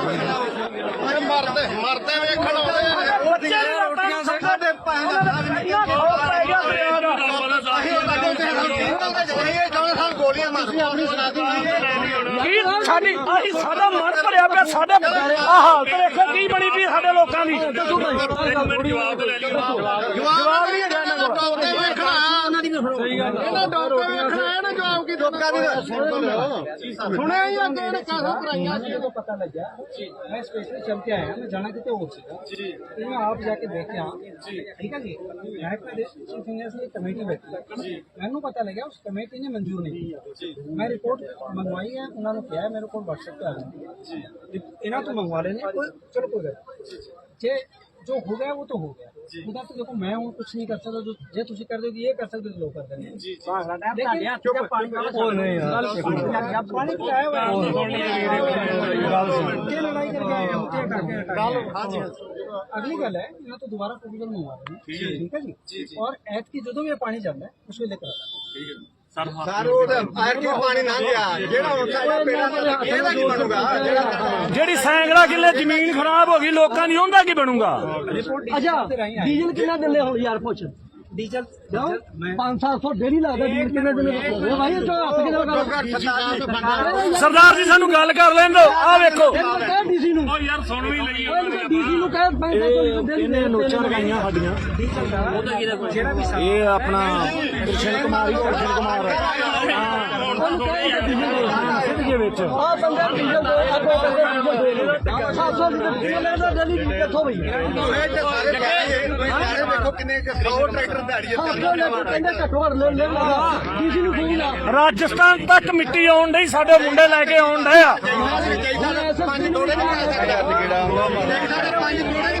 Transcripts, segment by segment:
ਮਰਦੇ ਮਰਦੇ ਵੇਖਣ ਆਉਂਦੇ ਨੇ ਬੱਚੇ ਦੀ ਰੋਟੀਆਂ ਸੰਗਾ ਦੇ ਪੈਸੇ ਦਾ ਆਪਣੀ ਸੁਣਾਤੀ ਕੀ ਸਾਡੀ? ਆਹੀ ਸਾਡਾ ਮਨ ਭਰਿਆ ਪਿਆ ਸਾਡੇ ਆ ਹਾਲਤ ਵੇਖੋ ਕੀ ਬਣੀ ਪਈ ਸਾਡੇ ਲੋਕਾਂ ਦੀ। ਜਵਾਬ ਜਵਾਬ ਨਹੀਂ ਡੋਬਦੇ ਵੇਖਣ ਫੜੋ ਇਹਨਾਂ ਡਾਕਟਰ ਵੇਖਣਾ ਇਹਨਾਂ ਜਵਾਬ ਕੀ ਦੇਣਾ? ਸੁਣਿਆ ਹੀ ਅੱਗੇ ਨੇ ਕਰਾਈਆਂ ਸੀ? ਜਦੋਂ ਪਤਾ ਲੱਗਿਆ ਮੈਂ ਸਪੈਸ਼ਲ ਚੰਮ ਆਇਆ ਮੈਂ ਜਾਣਾ ਕਿਤੇ ਹੋਰ ਸੀਗਾ। ਜੀ। ਤੇ ਆਪ ਜਾ ਕੇ ਦੇਖਿਆ। ਜੀ। ਠੀਕ ਹੈ ਜੀ? ਮੈਂ ਪ੍ਰਦੇਸ਼ ਚੀਫ ਇੰਜੀਨੀਅਰ ਦੀ ਕਮੇਟੀ ਬੈਠੀ ਜੀ। ਮੈਨੂੰ ਪਤਾ ਲੱਗਿਆ ਉਸ ਕਮੇਟੀ ਨੇ ਮਨਜ਼ੂਰ ਨਹੀਂ ਕੀਤੀ। ਮੈਂ ਰਿਪੋਰਟ ਮੰਗਵਾਈ ਹੈ ਉਹਨਾਂ ਨੂੰ ਕਿਹਾ ਮੇਰੇ ਕੋਲ WhatsApp ਤੇ ਆ ਜੀ। ਇਹਨਾਂ ਤੋਂ ਮੰਗਵਾ ਲੈਣੇ ਕੋਈ ਚਲੋ ਕੋਈ ਜੇ गल जे जो हो गया वो तो हो गया ਉਹਦਾ ਤਾਂ ਦੇਖੋ ਮੈਂ ਹੁਣ ਕੁਝ ਨਹੀਂ ਕਰ ਸਕਦਾ ਜੋ ਜੇ ਤੁਸੀਂ ਕਰਦੇ ਹੋ ਕਿ ਇਹ ਕਰ ਸਕਦੇ ਹੋ ਲੋਕ ਕਰਦੇ ਨੇ ਜੀ ਜੀ ਤੁਹਾਡੇ ਹੱਥ ਤੇ ਪਾਣੀ ਉਹ ਨਹੀਂ ਯਾਰ ਪਾਣੀ ਪਿਆਇਆ ਹੋਇਆ ये लड़ाई करके आए हैं मुझे करके हटाया है। अगली गल है यहाँ तो दोबारा प्रपोजल मंगवा रहे हैं ठीक है जी और ऐत की जो भी ये पानी चल रहा है उसको लेकर आता ਜਿਹੜੀ ਸੈਂਕੜਾ ਕਿੱਲੇ ਜ਼ਮੀਨ ਖਰਾਬ ਹੋ ਗਈ ਲੋਕਾਂ ਦੀ ਉਹਦਾ ਕੀ ਬਣੂਗਾ? ਅੱਛਾ ਡੀਜ਼ਲ ਕਿੰਨਾ ਦਿੰਦੇ ਹੁਣ ਯਾਰ ਪੁੱਛ। ਡੀਜ਼ਲ ਕਿਉਂ? 500 ਡੇਲੀ ਲੱਗਦਾ ਡੀਜ਼ਲ ਕਿੰਨੇ ਦਿਨ ਲੱਗਦਾ ਭਾਈ ਇਹ ਤਾਂ ਹੱਥ ਕਿਹਦਾ ਗੱਲ ਸਰਦਾਰ ਜੀ ਸਾਨੂੰ ਗੱਲ ਕਰ ਲੈਣ ਦਿਓ। ਆ ਵੇਖੋ। ਡੀਸੀ ਨੂੰ? ਓ ਯਾਰ ਸੁਣ ਵੀ ਲਈ ਡੀਸੀ ਨੂੰ ਕਹਿ 500 ਡੇਲੀ ਇਹਨੇ ਨੋਚਾਂ ਲਗਾਈਆਂ ਸਾਡੀਆਂ। ਜਿਹੜਾ ਵੀ ਇਹ ਆਪਣਾ ਕ੍ਰਿਸ਼ਨ ਕੁਮਾਰ ਹੀ ਕ੍ਰਿਸ਼ਨ ਕੁਮਾਰ। ਹਾਂ। ਉਹਨੂੰ ਕਹਿ ਡੀਜ਼ਲ ਦੇ ਵਿੱਚ। ਆ ਬੰਦੇ ਡੀਜ਼ਲ ਦੇ ਆ ਬੰਦੇ ਡੀਜ਼ਲ ਦੇ। ਰਾਜਸਥਾਨ ਤੱਕ ਮਿੱਟੀ ਆਉਣ ਡਈ ਸਾਡੇ ਮੁੰਡੇ ਲੈ ਕੇ ਆਉਣ ਡਏ ਆ। ਪੰਜ ਥੋੜੇ ਨਹੀਂ ਆ ਸਕਦੇ ਕਿਹੜਾ ਪੰਜ ਥੋੜੇ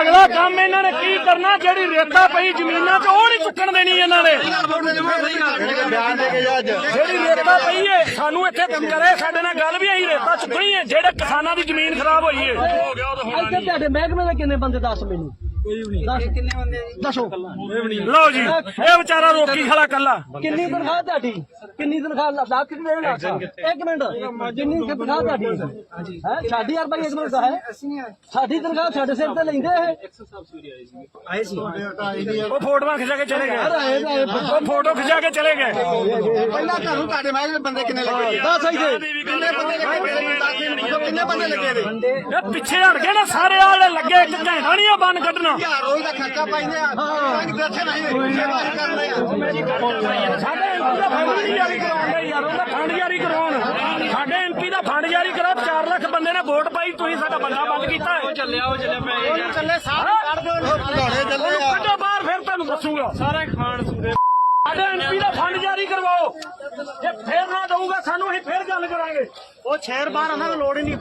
ਅਗਲਾ ਕੰਮ ਇਹਨਾਂ ਨੇ ਕੀ ਕਰਨਾ? ਜਿਹੜੀ ਰੇਤਾ ਪਈ ਜ਼ਮੀਨਾਂ 'ਚ ਉਹ ਨਹੀਂ ਚੁੱਕਣ ਦੇਣੀ ਇਹਨਾਂ ਨੇ। ਬਿਆਨ ਦੇ ਕੇ ਜਾ ਅੱਜ ਜਿਹੜੀ ਰੇਤਾ ਪਈ ਏ, ਸਾਨੂੰ ਇੱਥੇ ਕਰੇ, ਸਾਡੇ ਨਾਲ ਗੱਲ ਵੀ ਆਈ, ਰੇਤਾ ਚੁੱਕਣੀ ਏ, ਜਿਹੜੇ ਕਿਸਾਨਾਂ ਦੀ ਜ਼ਮੀਨ ਖਰਾਬ ਹੋਈ ਏ। ਇੱਥੇ ਤੁਹਾਡੇ ਮਹਿਕਮੇ ਦੇ ਕਿੰਨੇ ਬੰਦੇ ਦੱਸ ਮੈਨੂੰ? ਕੋਈ ਵੀ ਨਹੀਂ। ਕਿੰਨੇ ਬੰਦੇ ਦੱਸੋ। ਲਓ ਜੀ ਇਹ ਵਿਚਾਰਾ ਰੋਕੀ ਖੜਾ ਕੱਲਾ। ਕਿੰਨੀ ਤਨਖਾਹ ਤੁਹਾਡੀ? ਕਿੰਨੀ ਤਨਖਾਹ ਲੱਖ ਕਿ ਇੱਕ ਮਿੰਟ। ਕਿੰਨੀ ਕੁ ਤਨਖਾਹ ਤੁਹਾਡੀ ਹੈ। ਸਾਡੀ ਯਾਰ ਭਾਈ ਇੱਕ ਮਿੰਟ ਹੈ। ਸਾਡੀ ਤਨਖਾਹ ਸਾਡੇ ਸਿਰ ਤੇ ਲੈਂਦੇ ਇਹ। ਆਏ ਸੀ। ਉਹ ਫੋਟੋਆਂ ਖਿਚਾ ਕੇ ਚਲੇ ਗਏ। ਉਹ ਫੋਟੋ ਖਿਚਾ ਕੇ ਚਲੇ ਗਏ। ਪਹਿਲਾਂ ਤੁਹਾਨੂੰ ਤੁਹਾਡੇ ਮਹਿਕਮੇ ਬੰਦੇ ਕਿੰਨੇ ਲੱਗੇ ਦੱਸ ਇੱਥੇ। ਕਿੰਨੇ ਬੰਦੇ ਲੱਗੇ ਕਿੰਨੇ ਬੰਦੇ ਲੱਗੇ ਨੇ ਇਹ ਪਿੱਛੇ ਹਟ ਗਏ ਨਾ ਸਾਰੇ ਆਲੇ ਲੱਗੇ ਇੱਕ ਘੰਟਾ ਨਹੀਂ ਉਹ ਬੰਨ ਕੱਢਣਾ। ਯਾਰ ਰੋਜ਼ ਦਾ ਖਰਚਾ ਪਾਈਦੇ ਆ ਪੰਜ ਦੱਸੇ ਨਹੀਂ ਸੇਵਾ ਹੀ ਕਰਦੇ ਆ। ਸਾਡੇ ਐਮਪੀ ਦਾ ਫੰਡ ਨਹੀਂ ਜਾਰੀ ਕਰਾਉਂਦੇ ਯਾਰ ਉਹਦਾ ਫੰਡ ਜਾਰੀ ਕਰਾਉਣ। ਸਾਡੇ ਐਮਪੀ ਦਾ ਫੰਡ ਜਾਰੀ ਕਰੋ 4 ਲੱਖ ਬੰਦੇ ਨੇ ਵੋਟ ਪਾਈ ਤੁਸੀਂ ਸਾਡਾ ਬੰਦਾ ਬੰਦ ਕੀਤਾ ਹੈ। ਚੱਲਿਆ ਉਹ ਚੱਲਿਆ ਮੈਂ ਚੱਲੇ ਸਾਰੇ ਕੱਢ ਦਿਓ ਲੜੇ ਚੱਲੇ ਆ। ਕੱਢੋ ਬਾਹਰ ਫਿਰ ਤੁਹਾਨੂੰ ਦੱਸੂਗਾ। ਸਾਰੇ ਖਾਣ ਸੂਰੇ ਸਾਡੇ ਐਮਪੀ ਦਾ ਫੰਡ ਜਾਰੀ ਕਰਵਾਓ। ਜੇ ਫੇਰ ਨਾ ਦਊਗਾ ਸਾਨੂੰ ਅਸੀਂ ਫੇਰ ਗੱਲ ਕਰਾਂਗੇ। ਉਹ ਸ਼ਹਿਰ ਬਾਹਰ ਉਹਨਾਂ ਨੂੰ ਲੋੜ ਹੀ ਨਹੀਂ